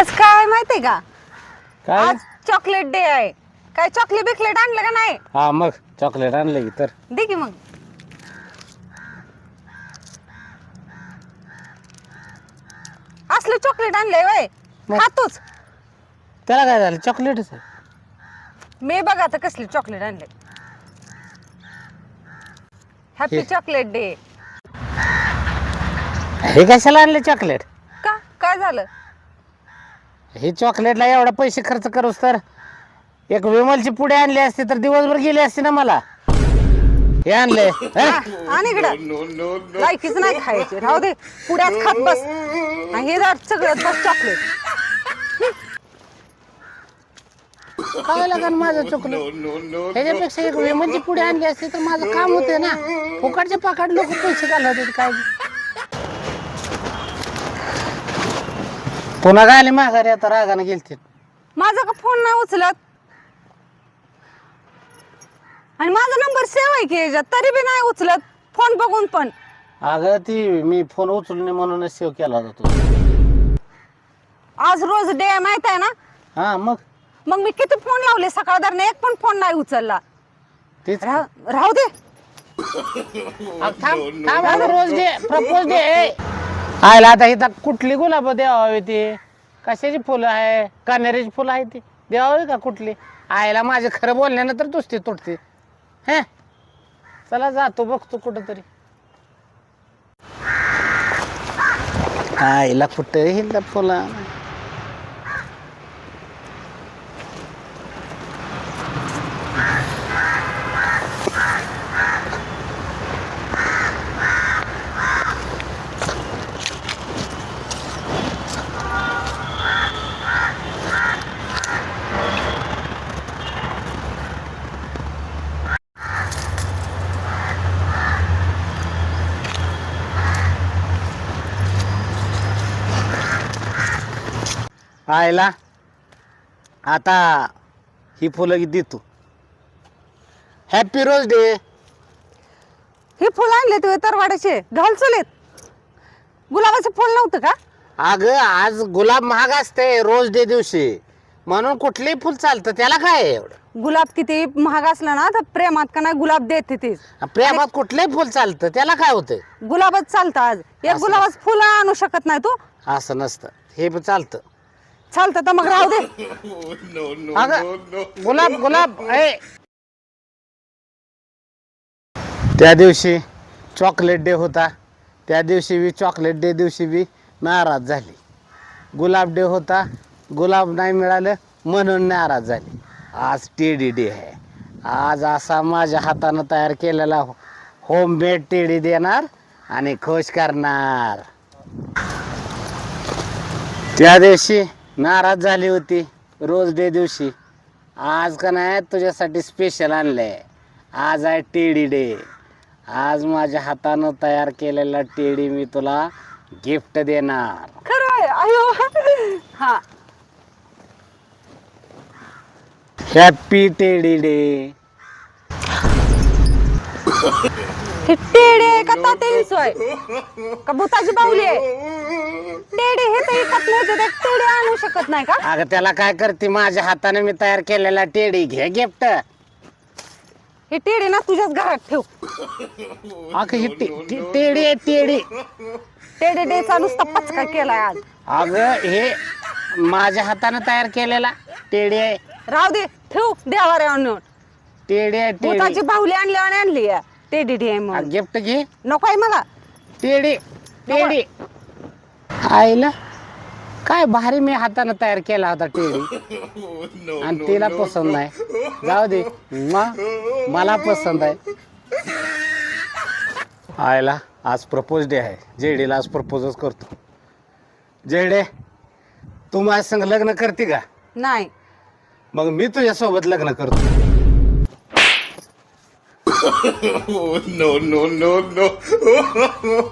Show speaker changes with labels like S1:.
S1: आज काय माहितीये का?
S2: काय?
S1: आज चॉकलेट डे आहे. काय चॉकलेट बिकलेट आणलं का नाही?
S2: हा मग चॉकलेट आणलं की तर.
S1: दे की मग. असलं चॉकलेट आणलंय वय.
S2: मग?
S1: खातोच.
S2: त्याला काय झालं? चॉकलेटच आहे.
S1: मी बघा आता कसले चॉकलेट आणले हॅपी
S2: हे.
S1: चॉकलेट डे
S2: हे कशाला आणले चॉकलेट
S1: का? काय झालं?
S2: हे चॉकलेटला एवढा पैसे खर्च करूस तर? एक विमलची पुढे आणली असती तर दिवसभर गेली असती ना मला. हे आणले.
S1: हा, आण इकडं. लायकीच नाही खायचे. राहू दे. पुढ्याच खात बस. आणि हे जर सगळ्यात बस चॉकलेट
S2: काय लागन माझं चुकलं? त्याच्यापेक्षा एक विमलची पुढे आणली असती तर माझं काम होते ना. फुकाटच्या पाकाट लोक पैसे घालत होते काय? पुन्हा काय आले माघारी आता रागाने गेलते.
S1: माझा का फोन नाही उचलत? आणि माझा नंबर सेव्ह आहे की याच्यात? तरी बी नाही उचलत. फोन बघून पण.
S2: अगं ती मी फोन उचलून म्हणूनच सेव्ह केला होता तू.
S1: आज रोज डे माहीत आहे ना?
S2: हा मग?
S1: मग मी किती फोन लावले? सकाळ एक पण फोन नाही उचलला.
S2: तेच.
S1: राह- राहू दे.
S2: अग थांब थांब अगं रोज डे प्रपोज डे आयला आता इथं कुठली गुलाब द्यावावी ती? कशाची फुलं आहे? कन्हेरीची फुलं आहे ती? द्यावावी का कुठली? आयला माझे खरं बोलण्यानं तर दुसती तुटते. हे? चला जातो बघतो कुठं तरी आईला कुठं हिंदा फुला? आयला आता ही फुलं देतो. हॅपी रोज डे
S1: हे फुल आणले ते तरवाड्याचे. घाल चुलीत. गुलाबाचं फुल नव्हतं का?
S2: अगं आज गुलाब महाग असते रोज डे दिवशी. म्हणून कुठलंही फुल चालतं त्याला काय आहे एवढं?
S1: गुलाब किती महाग असला ना तर प्रेमात का नाही गुलाब देते ते.
S2: प्रेमात कुठलंही फुल चालतं त्याला काय होतंय?
S1: गुलाबच चालतं आज. एक
S2: असं.
S1: गुलाबाचं फुल आणू शकत नाही तू.
S2: असं नसतं. हे पण चालतं.
S1: चालतं तर मग राहू दे.
S2: अगं गुलाब गुलाब ए. त्या दिवशी चॉकलेट डे होता. त्या दिवशी बी चॉकलेट डे दिवशी बी नाराज झाली. गुलाब डे होता. गुलाब नाही मिळालं म्हणून नाराज झाली. आज टेडी डे आहे. आज असा माझ्या हातानं तयार केलेला होममेड टेडी देणार आणि खुश करणार. त्या दिवशी नाराज झाली होती रोज डे दिवशी. आज का नाही तुझ्यासाठी स्पेशल आणलंय. आज आहे टेडी डे. आज माझ्या हातानं तयार केलेला टेडी मी तुला गिफ्ट देणार.
S1: खरं आहे अयो हा.
S2: Happy teddy day.
S1: हे टेडे का ताते सोय का भूताची बाहुली आहे? टेडे हे तर विकत मिळते ते टेडे आणू शकत नाही का?
S2: अगं त्याला काय करते? माझ्या हाताने मी तयार केलेला टेडी. घे गिफ्ट.
S1: हे टेडे ना तुझ्याच घरात ठेव.
S2: अगं ही टे- टे- टेडी आहे टेडी.
S1: टेडे डेचा नुसता पचका केलाय आज.
S2: अगं हे माझ्या हाताने तयार केलेला टेडी आहे.
S1: राहू दे ठेव देवारे आणून
S2: टेडी आहे
S1: भूताची
S2: टेडी
S1: बाहुली आणली आणि आणली आहे. टेडी डे म्हणून
S2: गिफ्ट घे.
S1: नको आहे मला.
S2: Teddy teddy. आईला काय भारी मी हाताने तयार केला होता टेडी. आणि तिला पसंत नाही जाऊ दे. म- मला पसंत आहे. आयला आज प्रपोज डे आहे. जेडीला आज प्रपोजच करतो. जेडे तू माझ्या संग लग्न करते का?
S1: नाही.
S2: मग मी तुझ्यासोबत लग्न करतो.
S3: no, no, no, no.